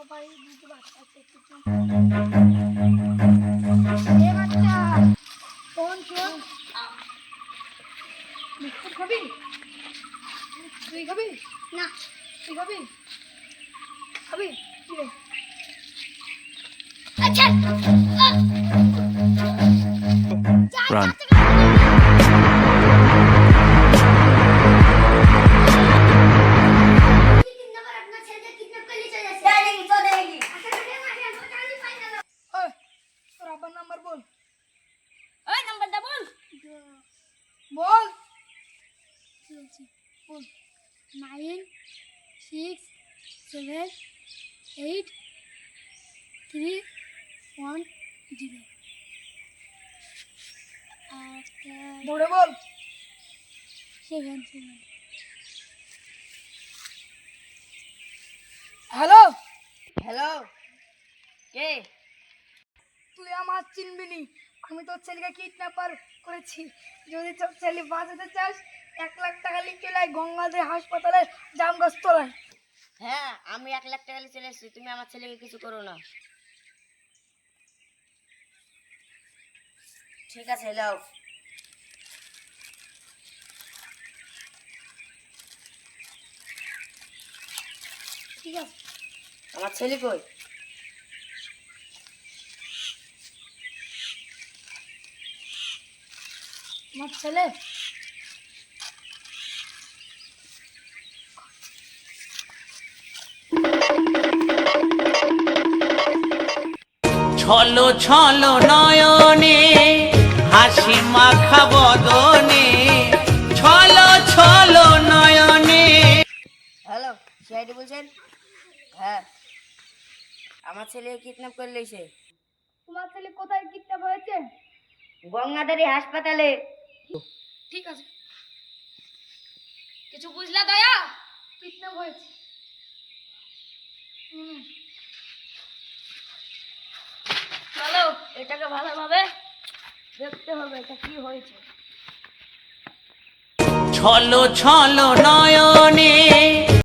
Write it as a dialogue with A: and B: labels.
A: সবাই দুটো বাচ্চা আছে এ বাচ্চা শোন শোন বিস্কুট খাবি তুই খাবি না তুই খাবি খাবি কি রে আচ্ছা
B: Run.
A: বল।
C: বল
A: বল। Nine six seven eight three one zero. দৌড়ে বল। Seven seven. হ্যালো।
C: হ্যালো। কে?
A: আমার চিনবি নি আমি তোর ছেলেকে কিডন্যাপার করেছি। যদি তোর ছেলে বাঁচাতে চাস এক লাখ টাকা লিখে লাই গঙ্গাধর হাসপাতালে জামগাছ তোলায়
C: হ্যাঁ আমি এক লাখ টাকা চলে এসেছি তুমি আমার ছেলেকে কিছু করো না। ঠিক আছে লাও
A: ঠিক আছে।
C: আমার ছেলে কই?
A: আমার ছেলে?
D: ছলো ছলো নয়নে হাসি মাখা বদনে ছলো ছলো নয়নে।
C: হ্যালো সিআইডি বলছেন? হ্যাঁ। আমার ছেলে কিডন্যাপ করে লইছে।
A: তোমার ছেলে কোথায় কিডন্যাপ হয়েছে?
C: গঙ্গাধারী হাসপাতালে
A: ঠিক আছে। কিছু বুঝলা দয়া? কিডন্যাপ হয়েছে।
C: চলো এটাকে ভালোভাবে দেখতে হবে এটা কি হয়েছে।
D: ছলো ছলো নয়নে